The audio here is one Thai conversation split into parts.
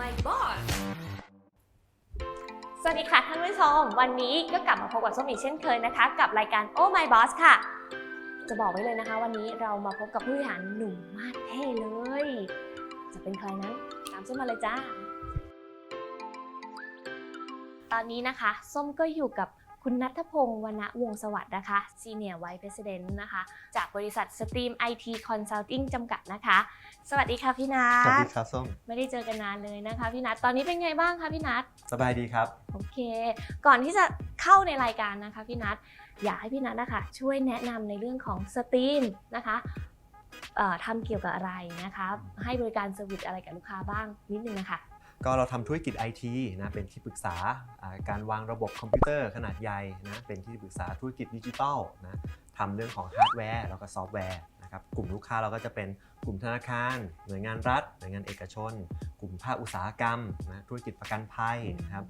my boss สวัสดีค่ะท่านผู้ชม วันนี้ก็กลับมาพบกับส้มอีกเช่นเคยนะคะ กับรายการ Oh My Boss ค่ะ จะบอกไว้เลยนะคะ วันนี้เรามาพบกับผู้บริหารหนุ่มมาสเท่เลย จะเป็นใครนั้นตามส้มมาเลยจ้า ตอนนี้นะคะ ส้มก็อยู่กับ คุณนัทพงศ์วรรณวงศ์สวัสดิ์นะคะ Senior Vice President นะคะ จากบริษัท Stream IT Consulting จำกัดนะคะ สวัสดีค่ะพี่นัสวัสทดีครับส้มไม่ได้เจอกันนานเลยนะคะพี่นัทตอนนี้เป็นไงบ้างคะพี่นัทสบายดีครับโอเค ก่อนที่จะเข้าในรายการนะคะพี่นัทอยากให้พี่นัทนะคะช่วยแนะนำในเรื่องของสตรีมนะคะเอ่อทำเกี่ยวกับอะไรนะคะ ให้บริการเซอร์วิสอะไรกับลูกค้าบ้างนิดนึงนะคะ ก็เราทำธุรกิจ IT นะเป็นที่ปรึกษาการวางระบบคอมพิวเตอร์ขนาดใหญ่นะเป็นที่ปรึกษาธุรกิจดิจิทัลนะทำเรื่องของฮาร์ดแวร์แล้วก็ซอฟต์แวร์นะครับกลุ่มลูกค้าเราก็จะเป็นกลุ่มธนาคาร หน่วยงานรัฐ หน่วยงานเอกชน กลุ่มภาคอุตสาหกรรมนะธุรกิจประกันภัยนะครับ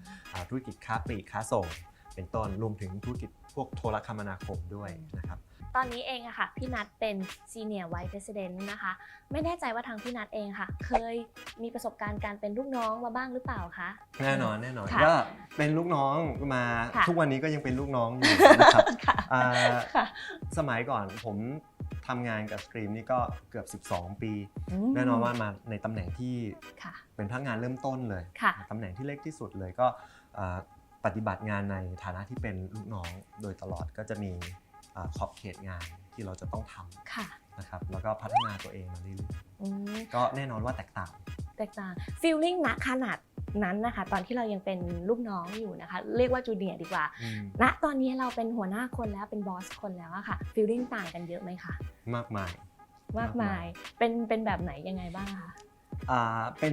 ธุรกิจค้าปลีกค้าส่ง เป็นต้นรวมถึงธุรกิจพวกโทรคมนาคมด้วยนะครับ ตอนนี้เองอะค่ะพี่นัทเป็น Senior Vice President นะคะ ไม่แน่ใจว่าทางพี่นัทเองค่ะ เคยมีประสบการณ์การเป็นลูกน้องมาบ้างหรือเปล่าคะ แน่นอนแน่นอนค่ะก็เป็นลูกน้องมาค่ะทุกวันนี้ก็ยังเป็นลูกน้องอยู่นะครับค่ะ อ่าค่ะสมัยก่อนผมทำงานกับสตรีมนี่ก็เกือบ 12 ปีอืมแน่นอนว่ามาในตำแหน่งที่ค่ะ เป็นพนักงานเริ่มต้นเลย ค่ะ ตำแหน่งที่เล็กที่สุดเลยก็อ่าปฏิบัติงานในฐานะที่เป็นลูกน้องโดยตลอดก็จะมีอ่า ขอบเขตงานที่เราจะต้องทค่ะำนะครับแล้วก็พัฒนาตัวเองมาเรื่อยอืมๆก็แน่นอนว่าแตกต่าง แตกต่างฟีลลิ่งณขนาดนั้นนะคะ ตอนที่เรายังเป็นลูกน้องอยู่นะคะ เรียกว่าจูเนียร์ดีกว่าอืมณตอนนี้เราเป็นหัวหน้าคนแล้วเป็นบอสคนแล้วอะค่ะฟีลลิ่งต่างกันเยอะไหมคะมากมาย มากมายเป็นเป็นแบบไหนยังไงบ้างคะอ่าเป็น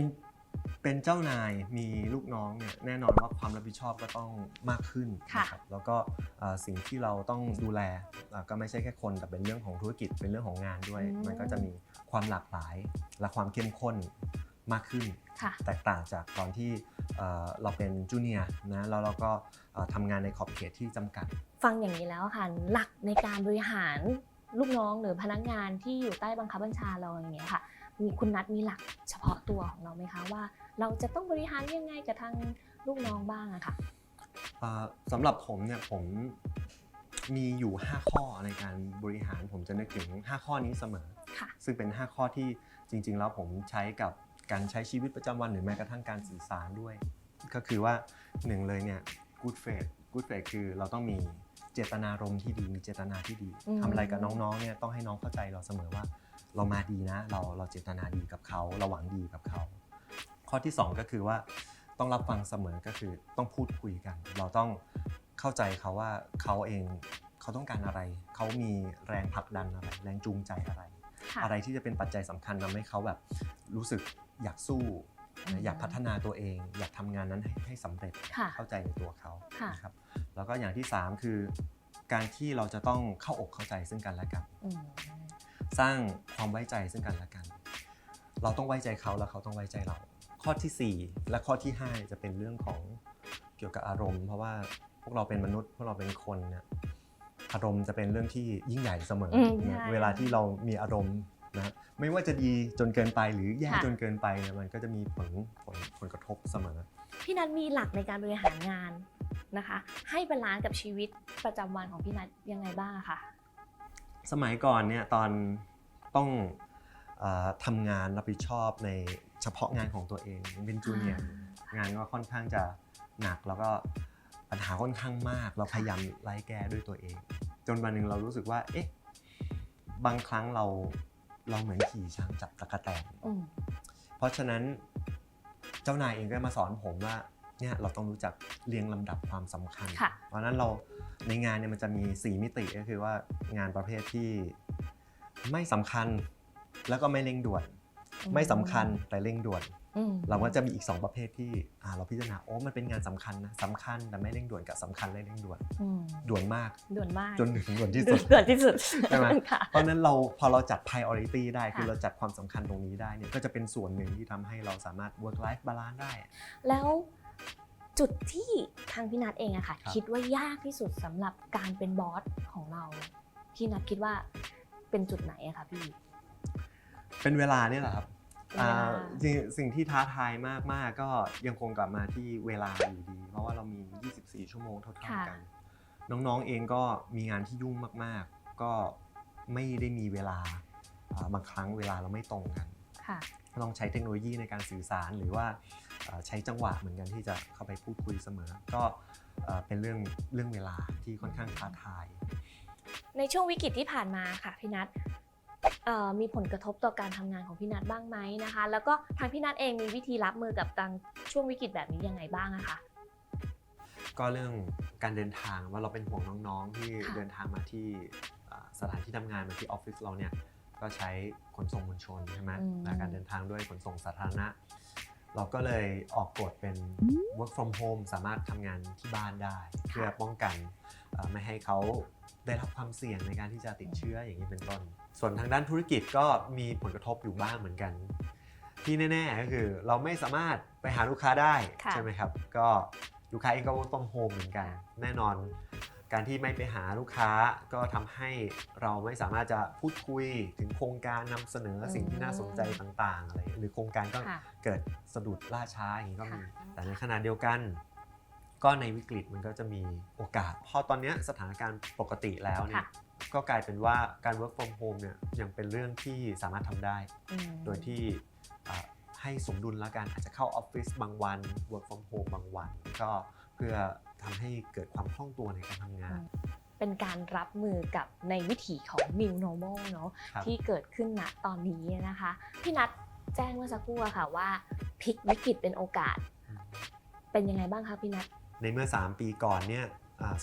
เป็นเจ้านายมีลูกน้องเนี่ยแน่นอนว่าความรับผิดชอบก็ต้องมากขึ้นนะครับแล้วก็อ่าสิ่งที่เราต้องดูแลอ่าก็ไม่ใช่แค่คนแต่เป็นเรื่องของธุรกิจเป็นเรื่องของงานด้วย มันก็จะมีความหลากหลายและความเข้มข้นมากขึ้นค่ะแตกต่างจากตอนที่เอ่อเราเป็นจูเนียร์นะแล้วเราก็เอ่อทำงานในขอบเขตที่จำกัด ฟังอย่างนี้แล้วค่ะหลักในการบริหารลูกน้องหรือพนักงานที่อยู่ใต้บังคับบัญชาเราอย่างเงี้ยค่ะมีคุณนัดมีหลักเฉพาะตัวของเราไหมคะว่า เราจะต้องบริหารยังไงกับทางลูกน้องบ้างอะค่ะอ่าสำหรับผมเนี่ยผมมีอยู่ 5 ข้อในการบริหารผมจะนึกถึง 5 ข้อนี้เสมอ ค่ะ ซึ่งเป็น 5 ข้อที่จริง ๆ แล้วผมใช้กับการใช้ชีวิตประจำวันหรือแม้กระทั่งการสื่อสารด้วย ก็คือว่าหนึ่งเลยเนี่ย good faith good faith คือเราต้องมีเจตนารมณ์ที่ดีมีเจตนาที่ดีอืม ทำอะไรกับน้องๆเนี่ยต้องให้น้องเข้าใจเราเสมอว่า เรามาดีนะ เราเราเจตนาดีกับเขาเราหวังดีกับเขา ข้อที่ 2 ก็คือว่าต้องรับฟังเสมอก็คือต้องพูดคุยกัน เราต้องเข้าใจเขาว่าเขาเองเขาต้องการอะไร เขามีแรงผลักดันอะไร แรงจูงใจอะไรค่ะอะไรที่จะเป็นปัจจัยสำคัญทำให้เขาแบบรู้สึกอยากสู้อืมอยากพัฒนาตัวเอง อยากทำงานนั้นให้ให้สำเร็จค่ะเข้าใจในตัวเขาค่ะนะครับแล้วก็อย่างที่ 3 คือ การที่เราจะต้องเข้าอกเข้าใจซึ่งกันและกันอืมสร้างความไว้ใจซึ่งกันและกัน เราต้องไว้ใจเขาแล้วเขาต้องไว้ใจเรา ข้อทีสี่ 4 และข้อที่ 5 จะเป็นเรื่องของเกี่ยวกับอารมณ์ เพราะว่าพวกเราเป็นมนุษย์พวกเราเป็นคนเนี่ยอารมณ์จะเป็นเรื่องที่ยิ่งใหญ่เสมออืมนะใช่ เวลาที่เรามีอารมณ์นะไม่ว่าจะดีจนเกินไปหรือแย่ค่ะ จนเกินไปเนี่ยมันก็จะมีผลผลผลกระทบเสมอ พี่นัทมีหลักในการบริหารงานนะคะ ให้บาลานซ์กับชีวิตประจำวันของพี่นัทยังไงบ้างอะคะ สมัยก่อนเนี่ยตอนต้องเออทำงานรับผิดชอบใน เฉพาะงานของตัวเองเป็นจูเนียร์งานก็ค่อนข้างจะหนักแล้วก็ปัญหาค่อนข้างมาก เราพยายามไล่แก้ด้วยตัวเอง จนวันหนึ่งเรารู้สึกว่า เอ๊ะ บางครั้งเราเราเหมือนขี่ช้างจับตะกแตนอืมเพราะฉะนั้นเจ้านายเองก็มาสอนผมว่าเนี่ยเราต้องรู้จักเรียงลำดับความสำคัญค่ะเพราะฉะนั้นเราในงานเนี่ยมันจะมี 4 มิติก็คือว่างานประเภทที่ไม่สำคัญแล้วก็ไม่เร่งด่วนอืม ไม่สำคัญแต่เร่งด่วนอืมเราก็จะมีอีก 2 ประเภทที่อ่าเราพิจารณาโอ้มันเป็นงานสำคัญนะสำคัญแต่ไม่เร่งด่วนกับสำคัญและเร่งด่วนอืมด่วนมากด่วนมากจนถึงด่วนที่สุดด่วนที่สุดใช่ไหมค่ะเพราะฉะนั้นเราพอเราจัด priority ได้คือค่ะเราจัดความสำคัญตรงนี้ได้เนี่ยก็จะเป็นส่วนหนึ่งที่ทำให้เราสามารถ work life balance ได้ แล้วจุดที่ทางพี่นัทเองอะค่ะครับคิดว่ายากที่สุดสำหรับการเป็นบอสของเราพี่นัทคิดว่าเป็นจุดไหนอะคะพี่ เป็นเวลาเนี่ยแหละครับเป็น อ่าเวลาสิ่งสิ่งที่ท้าทายมากๆก็ยังคงกลับมาที่เวลาอยู่ดี เพราะว่าเรามี 24 ชั่วโมงเท่าๆกัน น้องๆเองก็มีงานที่ยุ่งมากๆ ก็ไม่ได้มีเวลาอ่าบางครั้งเวลาเราไม่ตรงกันค่ะต้องใช้เทคโนโลยีในการสื่อสารหรือว่าเอ่อใช้จังหวะเหมือนกันที่จะเข้าไปพูดคุยเสมอ ก็เอ่อเป็นเรื่องเรื่องเวลาที่ค่อนข้างท้าทาย ในช่วงวิกฤตที่ผ่านมาค่ะพี่นัทเอ่อ มีผลกระทบต่อการทำงานของพี่นัทบ้างไหมนะคะ แล้วก็ทางพี่นัทเองมีวิธีรับมือกับตังช่วงวิกฤตแบบนี้ยังไงบ้างอะคะก็เรื่องการเดินทางว่าเราเป็นห่วงน้องๆ ที่ค่ะเดินทางมาที่อ่าสถานที่ทำงานมาที่ออฟฟิศเราเนี่ยก็ใช้ขนส่งมวลชนใช่ไหมและการเดินทางด้วยขนส่งสาธารณะ เราก็เลยออกกฎเป็น work from home สามารถทำงานที่บ้านได้ เพื่อป้องกันเอ่อไม่ให้เขาได้รับความเสี่ยงในการที่จะติดเชื้ออย่างนี้เป็นต้น ส่วนทางด้านธุรกิจก็มีผลกระทบอยู่บ้างเหมือนกัน ที่แน่ ๆ ก็คือเราไม่สามารถไปหาลูกค้าได้ค่ะใช่ไหมครับ ก็ลูกค้าเองก็ work from home เหมือนกัน แน่นอน การที่ไม่ไปหาลูกค้าก็ทำให้เราไม่สามารถจะพูดคุยถึงโครงการนำเสนอสิ่งที่น่าสนใจต่างๆอะไรหรือโครงการก็ ค่ะ เกิดสะดุดล่าช้าอย่างนี้ก็มี ค่ะแต่ในขณะเดียวกัน ก็ในวิกฤตมันก็จะมีโอกาส พอตอนเนี้ยสถานการณ์ปกติแล้วเนี่ย ค่ะ ก็กลายเป็นว่าการ work from home เนี่ยยังเป็นเรื่องที่สามารถทำได้ อืม โดยที่อ่าให้สมดุลแล้วกันอาจจะเข้าออฟฟิศบางวัน work from home บางวัน ก็ เพื่อทำให้เกิดความคล่องตัวในการทำงาน เป็นการรับมือกับในวิถีของ new normal เนอะครับที่เกิดขึ้นณตอนนี้นะคะพี่นัทแจ้งเมื่อสักครู่อะค่ะว่าพลิกวิกฤตเป็นโอกาส เป็นยังไงบ้างคะพี่นัทในเมื่อ 3 ปีก่อนเนี่ย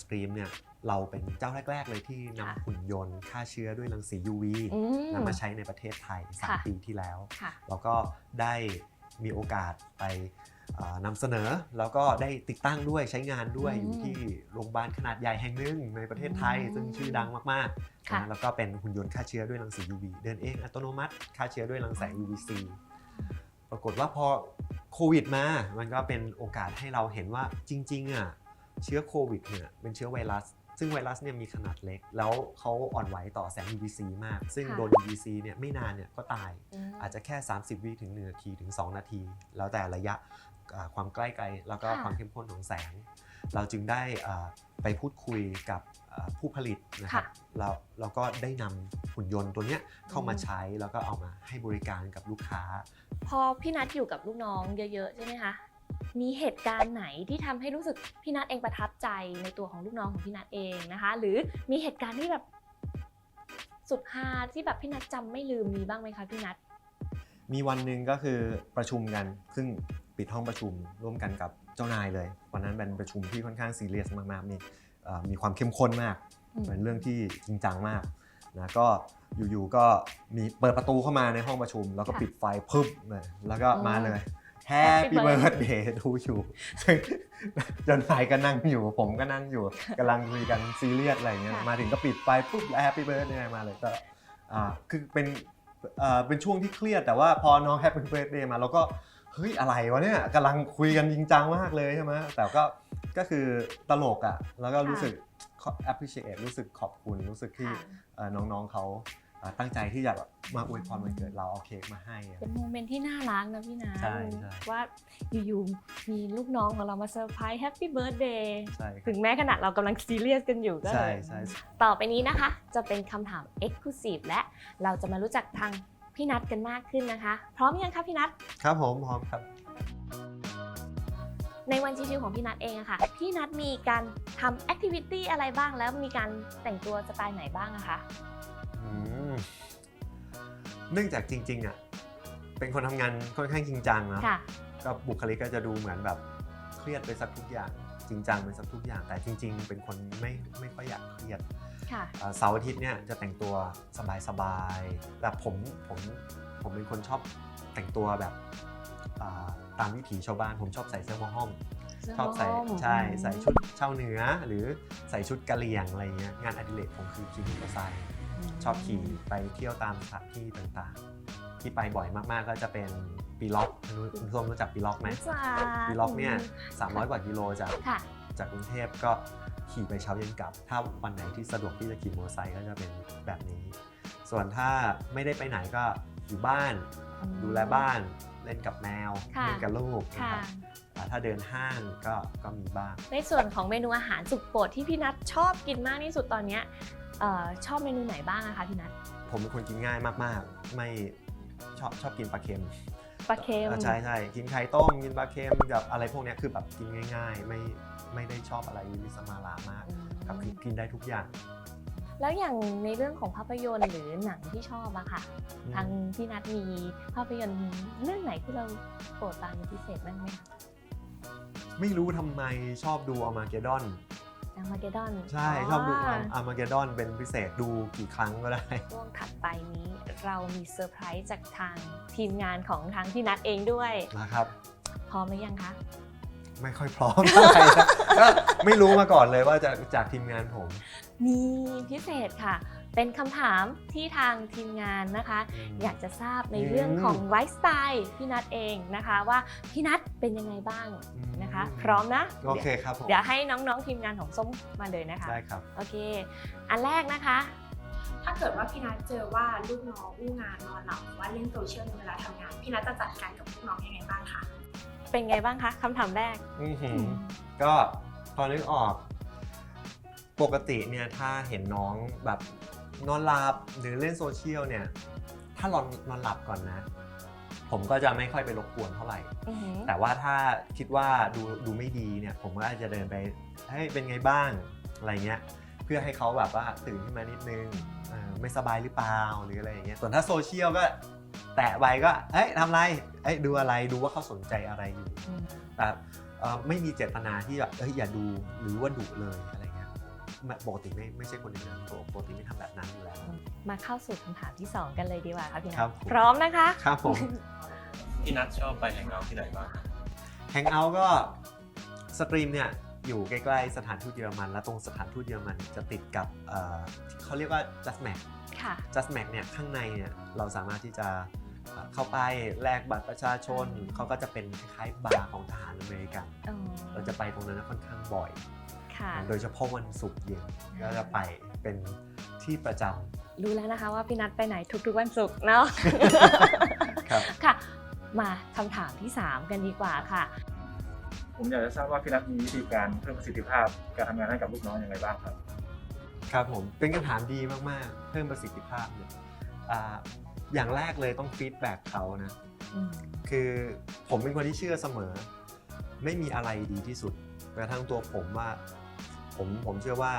สตรีมเนี่ยเราเป็นเจ้าแรก ๆ เลยที่ค่ะนำหุ่นยนต์ฆ่าเชื้อด้วยรังสี UV อืมนำมาใช้ในประเทศไทยค่ะ3ปีที่แล้วค่ะเราก็ได้มีโอกาสไปอ่า นำเสนอแล้วก็ได้ติดตั้งด้วยใช้งานด้วยอืมอยู่ที่โรงพยาบาลขนาดใหญ่แห่งหนึ่งในประเทศไทยอืมซึ่งชื่อดังมากๆค่ะนะแล้วก็เป็นหุ่นยนต์ฆ่าเชื้อด้วยรังสี UV เดินเองอัตโนมัติฆ่าเชื้อด้วยรังแสง UVC ปรากฏว่าพอโควิดมา มันก็เป็นโอกาสให้เราเห็นว่าจริงๆอะเชื้อโควิดเนี่ยเป็นเชื้อไวรัส ซึ่งไวรัสเนี่ยมีขนาดเล็ก แล้วเขาอ่อนไหวต่อแสง UVC มาก ซึ่งค่ะโดน UVC เนี่ยไม่นานเนี่ยก็ตายมอาจจะแค่ 30 วิถึง1นาทีถึง 2 นาที แล้วแต่ระยะอ่า ความใกล้ไกลแล้วก็ค่ะ ความเข้มข้นของแสง เราจึงได้อ่าไปพูดคุยกับอ่าผู้ผลิตนะครับเราเราก็ได้นำหุ่นยนต์ตัวเนี้ยเข้ามาอืมใช้แล้วก็เอามาให้บริการกับลูกค้า พอพี่นัทอยู่กับลูกน้องเยอะๆใช่ไหมคะ มีเหตุการณ์ไหนที่ทำให้รู้สึกพี่นัทเองประทับใจในตัวของลูกน้องของพี่นัทเองนะคะ หรือมีเหตุการณ์ที่แบบสุดฮาที่แบบพี่นัทจำไม่ลืมมีบ้างไหมคะพี่นัท มีวันหนึ่งก็คือประชุมกัน ซึ่ง ปิดห้องประชุมร่วมกันกับเจ้านายเลยวันนั้นเป็นประชุมที่ค่อนข้างซีเรียสมากๆมีเอ่อมีความเข้มข้นมากอืมเป็นเรื่องที่จริงจังมากนะก็อยู่ๆก็มีเปิดประตูเข้ามาในห้องประชุม แล้วก็ปิดไฟปึ๊บเลยแล้วก็มาเลย Happy Birthday to you ซึ่งเจ้านายก็นั่งอยู่ ผมก็นั่งอยู่กำลังคุยกันซีเรียสอะไรเงี้ยค่ะมาถึงก็ปิดไฟปุ๊บแล้ว Happy Birthday มาเลยก็อ่าคือเป็นเอ่อเป็นช่วงที่เครียดแต่ว่าพอน้อง Happy Birthday มาเราก็ เฮ้ยอะไรวะเนี่ยกำลังคุยกันจริงจังมากเลยใช่ไหมแต่ก็ก็คือตลกอะ่ะแล้วก็รู้สึก appreciate รู้สึกขอบคุณรู้สึกที่ค่ะเอ่อน้องๆเขาเอ่อตั้งใจที่จะแบบมาอวยพรวันเกิดเราเอาเค้กมาให้อะเป็นโมเมนต์ที่น่ารักนะพี่นัทใช่ใช่ว่าอยู่ๆมีลูกน้องของเรามาเซอร์ไพรส์แฮปปี้เบิร์ดเดย์ใช่ครัถึบงแม้ขนาดเรากำลังซีเรียสกันอยู่ก็เลใช่ยใช่ต่อไปนี้นะคะ จะเป็นคำถาม Exclusive และเราจะมารู้จักทาง พี่นัทกันมากขึ้นนะคะ พร้อมยังคะพี่นัทครับผมพร้อมครับ ในวันชิวๆของพี่นัทเองอะค่ะ พี่นัทมีการทำแอคทิวิตี้อะไรบ้างแล้วมีการแต่งตัวสไตล์ไหนบ้างอะคะอืมเนื่องจากจริงๆอะเป็นคนทำงานค่อนข้างจริงจังนะค่ะ ก็บุคลิกก็จะดูเหมือนแบบเครียดไปสักทุกอย่าง จริงจังไปสักทุกอย่าง แต่จริง ๆ เป็นคนไม่ไม่ค่อยอยากเครียด ค่ะเอ่อเสาร์อาทิตย์เนี่ยจะแต่งตัวสบายๆแต่ผมผมผมเป็นคนชอบแต่งตัวแบบอ่าตามวิถีชาวบ้านผมชอบใส่เสื้อหมอห้อมชอบใส่ใช่ใส่ชุดชาวเหนือหรือใส่ชุดกะเหรี่ยงอะไรเงี้ยงานอดิเรกผมคือขี่มอเตอร์ไซค์ชอบขี่ไปเที่ยวตามสถานที่ต่างๆ ที่ไปบ่อยมากๆก็จะเป็นปีล็อกไม่รู้คุณผู้ชมรู้จักปีล็อกไหมจ้าปีล็อกเนี่ย300กว่ากิโลจากค่ะจากกรุงเทพก็ ขี่ไปเช้าเย็นกลับ ถ้าวันไหนที่สะดวกที่จะขี่มอเตอร์ไซค์ก็จะเป็นแบบนี้ ส่วนถ้าไม่ได้ไปไหนก็อยู่บ้านอืมดูแลบ้านเล่นกับแมวค่ะเล่นกับลูกนะค่ะ ครับอ่าถ้าเดินห้างก็ก็มีบ้าง ในส่วนของเมนูอาหารสุดโปรดที่พี่นัทชอบกินมากที่สุดตอนเนี้ยเอ่อชอบเมนูไหนบ้างอะคะพี่นัทผมเป็นคนกินง่ายมากๆ ไม่ชอบชอบกินปลาเค็มปลาเค็ม อ่าใช่ใช่กินไข่ต้มกินปลาเค็มกับอะไรพวกเนี้ยคือแบบกินง่าย ๆ ไม่ ไม่ได้ชอบอะไรวิสมาลามากอืมครับคือกินได้ทุกอย่าง แล้วอย่างในเรื่องของภาพยนตร์หรือหนังที่ชอบอะค่ะ ทางพี่นัทมีภาพยนตร์เรื่องไหนที่เราโปรดปรานเป็นพิเศษบ้างไหมคะไม่รู้ทำไมชอบดูอามาเกดอนอามาเกดอนใช่ชอบดูอามาเกดอนเป็นพิเศษดูกี่ครั้งก็ได้ช่วงถัดไปนี้เรามีเซอร์ไพรส์จากทางทีมงานของทางพี่นัทเองด้วยนะครับพร้อมหรือยังคะ ไม่ค่อยพร้อมเท่าไหร่นะก็ไม่รู้มาก่อนเลยว่าจะจากทีมงานผม มีพิเศษค่ะ เป็นคำถามที่ทางทีมงานนะคะ อยากจะทราบในเรื่องของไลฟ์สไตล์พี่นัทเองนะคะว่าพี่นัทเป็นยังไงบ้างนะคะ พร้อมนะโอเคครับผมเดี๋ยวให้น้องๆทีมงานของส้มมาเลยนะคะได้ครับโอเค อันแรกนะคะ ถ้าเกิดว่าพี่นัทเจอว่าลูกน้องอู้งานนอนหลับหรือว่าเล่นโซเชียลในเวลาทำงาน พี่นัทจะจัดการกับลูกน้องยังไงบ้างคะ เป็นไงบ้างคะคำถามแรก อื้อหือก็พอนึกออก ปกติเนี่ยถ้าเห็นน้องแบบนอนหลับหรือเล่นโซเชียลเนี่ย ถ้านอนนอนหลับก่อนนะ ผมก็จะไม่ค่อยไปรบกวนเท่าไหร่ อือหือแต่ว่าถ้าคิดว่าดูดูไม่ดีเนี่ยผมก็อาจจะเดินไปให้ยเป็นไงบ้างอะไรเงี้ยเพื่อให้เขาแบบว่าตื่นขึ้นมานิดนึงเออไม่สบายหรือเปล่าหรืออะไรอย่างเงี้ยส่วนถ้าโซเชียลก็ แตะไปก็ เอ้ยทำอะไร เอ้ยดูอะไรดูว่าเขาสนใจอะไรอยู่อืมแต่เอ่อไม่มีเจตนาที่แบบเอ้ยอย่าดูหรือว่าดุเลยอะไรเงี้ยไม่ปกติไม่ไม่ใช่คนอย่างนั้นปกติไม่ทำแบบนั้นอยู่แล้ว มาเข้าสู่คำถามที่ 2 กันเลยดีกว่าค่ะพี่นัทครับผมพร้อมนะคะครับผมพี่นัทชอบไปแฮงเอาท์ที่ไหนบ้างครับแฮงเอาท์ก็สตรีมเนี่ยอยู่ใกล้ๆสถานทูตเยอรมัน และตรงสถานทูตเยอรมันจะติดกับเอ่อเขาเรียกว่า Just Mac ค่ะ Just Mac เนี่ยข้างในเนี่ยเราสามารถที่จะ เอ่อเข้าไปแลกบัตรประชาชนเขาก็จะเป็นคล้ายๆบาร์ของทหารอเมริกัน อ๋อเราจะไปตรงนั้นค่อนข้างบ่อย ค่ะ โดยเฉพาะวันศุกร์เย็นก็จะไปเป็นที่ประจำรู้แล้วนะคะว่าพี่นัทไปไหนทุกๆวันศุกร์เนาะครับ ค่ะ มาคำถามที่ 3 กันดีกว่าค่ะ ผมอยากจะทราบว่าพี่นัทมีวิธีการเพิ่มประสิทธิภาพการทำงานให้กับลูกน้องอย่างไรบ้างครับ ครับผมเป็นคำถามดีมากๆ เพิ่มประสิทธิภาพเนี่ยอ่า อย่างแรกเลยต้องฟีดแบ็กเขานะอืมคือผมเป็นคนที่เชื่อเสมอ ไม่มีอะไรดีที่สุดกระทั่งตัวผมว่า ผมผมเชื่อว่า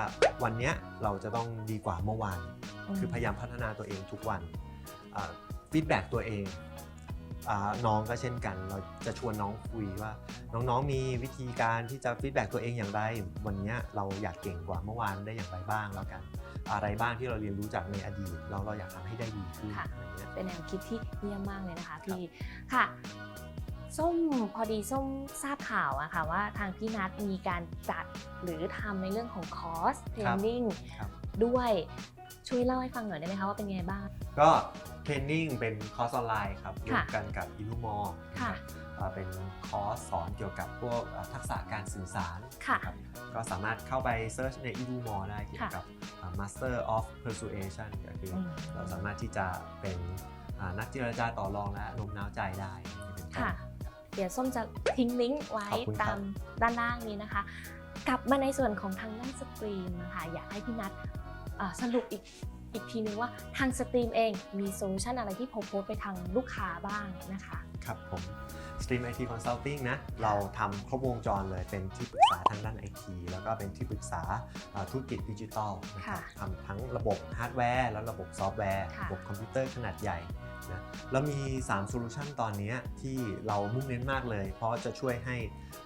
วันเนี้ยเราจะต้องดีกว่าเมื่อวาน คือพยายามพัฒนาตัวเองทุกวันฟีดแบ็กตัวเองอาน้องก็เช่นกัน เราจะชวนน้องคุยว่า น้องๆมีวิธีการที่จะฟีดแบ็กตัวเองอย่างไร วันเนี้ยเราอยากเก่งกว่าเมื่อวานได้อย่างไรบ้างแล้วกัน อะไรบ้างที่เราเรียนรู้จากในอดีต เราเราอยากทำให้ได้ดีขึ้นค่ะอะไรเงี้ยเป็นแนวคิดที่เยี่ยมมากเลยนะคะพี่ค่ะส้มพอดีส้มทราบข่าวอะค่ะว่าทางพี่นัทมีการจัดหรือทำในเรื่องของคอร์สเทรนนิ่งครับด้วยช่วยเล่าให้ฟังหน่อยได้ไหมคะว่าเป็นไงบ้าง ก็เทรนนิ่งเป็นคอร์สออนไลน์ครับร่วค่ะมกันกับอินุมอค่ะ เป็นคอร์สสอนเกี่ยวกับพวกเอ่อทักษะการสื่อสารค่ะครับก็สามารถเข้าไปเซิร์ชใน e d u m o ได้เกี่ยวกับ Master of Persuasion ก็คืออมเราสามารถที่จะเป็นอ่านักเจรจาต่อรองและโน้มน้าวใจได้เป็นต้นค่ะเดี๋ยวส้มจะทิ้งลิงก์ไว้ขอบคุณครับตามด้านล่างนี้นะคะ กลับมาในส่วนของทางด้านสตรีมนะคะอยากให้พี่นัทอ่าสรุปอีก อีกทีนึงว่าทางสตรีมเองมีโซลูชันอะไรที่โพสต์ไปทางลูกค้าบ้างนะคะครับผม Stream IT Consulting นะ เราทำครบวงจรเลยเป็นที่ปรึกษาทางด้าน IT แล้วก็เป็นที่ปรึกษาอ่าธุรกิจดิจิทัลนะครับค่ะทำทั้งระบบฮาร์ดแวร์ และระบบซอฟต์แวร์ค่ะระบบคอมพิวเตอร์ขนาดใหญ่ นะแล้วมี3โซลูชันตอนนี้ที่เรามุ่งเน้นมากเลย เพราะจะช่วยให้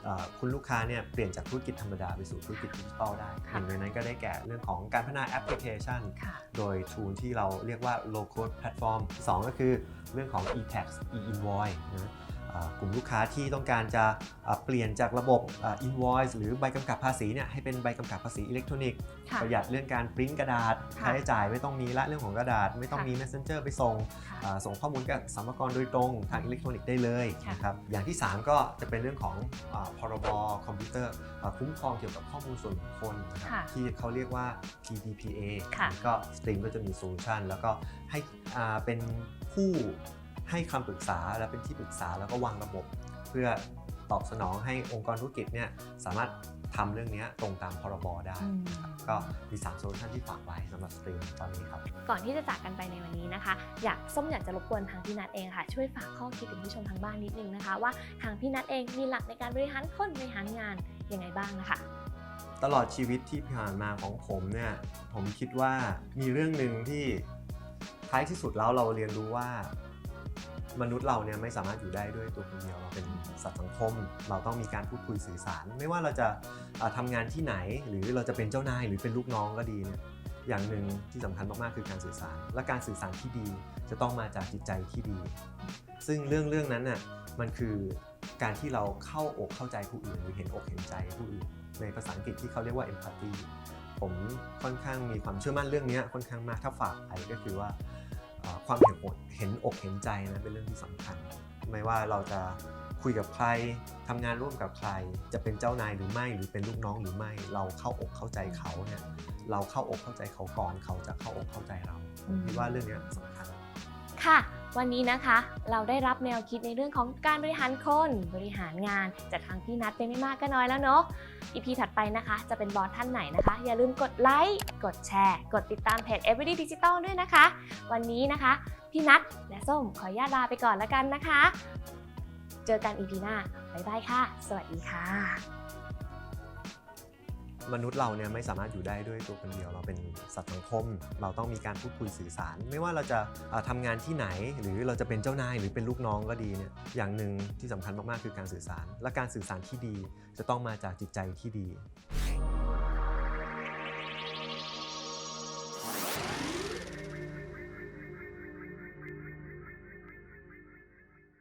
อ่าคุณลูกค้าเนี่ยเปลี่ยนจากธุรกิจธรรมดาไปสู่ธุรกิจดิจิทัลได้หค่ะนึ่งในนั้นก็ได้แก่เรื่องของการพัฒนาแอปพลิเคชันค่ะโดย tool ที่เราเรียกว่า low code platform 2 ก็คือเรื่องของ e-tax e-invoice นะอ่า กลุ่มลูกค้าที่ต้องการจะอ่าเปลี่ยนจากระบบอ่า invoice หรือใบกำกับภาษีเนี่ยให้เป็นใบกำกับภาษีอิเล็กทรอนิกส์ค่ะประหยัดเรื่องการปริ้นกระดาษค่ะค่าใช้จ่ายไม่ต้องมีละเรื่องของกระดาษ ไม่ต้องค่ะมี messenger ไปส่งค่ะอ่าส่งข้อมูลกับสรรพากรโดยตรงทางอิเล็กทรอนิกส์ได้เลยค่ะนะครับอย่างที่ 3 ก็จะเป็นเรื่องของอาพรบคอมพิวเตอร์อ่าคุ้มครองเกี่ยวกับข้อมูลส่วนบุคคลนะครับค่ะที่เขาเรียกว่า PDPA ค่ะก็สตรีมก็จะมีโซลูชันแล้วก็ให้อ่าเป็นผู้ ให้คำปรึกษาและเป็นที่ปรึกษาแล้วก็วางระบบ เพื่อตอบสนองให้องค์กรธุรกิจเนี่ยสามารถทำเรื่องนี้ตรงตามพรบได้อืมครับก็มี 3 โซลูชันที่ฝากไว้สำหรับสตรีมตอนนี้ครับ ก่อนที่จะจากกันไปในวันนี้นะคะ อยากส้มอยากจะรบกวนทางพี่นัทเองค่ะ ช่วยฝากข้อคิดถึงผู้ชมทางบ้านนิดนึงนะคะ ว่าทางพี่นัทเองมีหลักในการบริหารคนบริหารงานยังไงบ้างนะคะ ตลอดชีวิตที่ผ่านมาของผมเนี่ยผมคิดว่ามีเรื่องหนึ่งที่ท้ายที่สุดแล้วเราเรียนรู้ว่า มนุษย์เราเนี่ยไม่สามารถอยู่ได้ด้วยตัวคนเดียวเราเป็นสัตว์สังคม เราต้องมีการพูดคุยสื่อสาร ไม่ว่าเราจะเอ่อทำงานที่ไหน หรือเราจะเป็นเจ้านายหรือเป็นลูกน้องก็ดีเนี่ยอย่างหนึ่งที่สำคัญมากๆคือการสื่อสาร และการสื่อสารที่ดีจะต้องมาจากจิตใจที่ดี ซึ่งเรื่องเรื่องนั้นน่ะมันคือการที่เราเข้าอกเข้าใจผู้อื่นหรือเห็นอกเห็นใจผู้อื่น ในภาษาอังกฤษที่เขาเรียกว่า empathy ผมค่อนข้างมีความเชื่อมั่นเรื่องนี้ค่อนข้างมากถ้าฝากไปก็คือว่า ความเห็นอกเห็นอกเห็นใจนะเป็นเรื่องที่สำคัญ ไม่ว่าเราจะคุยกับใครทำงานร่วมกับใคร จะเป็นเจ้านายหรือไม่หรือเป็นลูกน้องหรือไม่ เราเข้าอกเข้าใจเขาเนี่ยเราเข้าอกเข้าใจเขาก่อนเขาจะเข้าอกเข้าใจเราผมคิดว่าเรื่องนี้สำคัญค่ะ วันนี้นะคะ เราได้รับแนวคิดในเรื่องของการบริหารคนบริหารงานจากทางพี่นัทไปไม่มากก็น้อยแล้วเนาะ EP ถัดไปนะคะ จะเป็นบอสท่านไหนนะคะ อย่าลืมกดไลค์กดแชร์ กดติดตามเพจ Everyday Digital ด้วยนะคะ วันนี้นะคะ พี่นัทและส้มขออนุญาตลาไปก่อนแล้วกันนะคะ เจอกัน EP หน้าบ๊ายบายค่ะ สวัสดีค่ะ มนุษย์เราเนี่ยไม่สามารถอยู่ได้ด้วยตัวคนเดียวเราเป็นสัตว์สังคม เราต้องมีการพูดคุยสื่อสาร ไม่ว่าเราจะเอ่อทำงานที่ไหน หรือเราจะเป็นเจ้านายหรือเป็นลูกน้องก็ดีเนี่ยอย่างหนึ่งที่สำคัญมากๆคือการสื่อสาร และการสื่อสารที่ดี จะต้องมาจากจิตใจที่ดี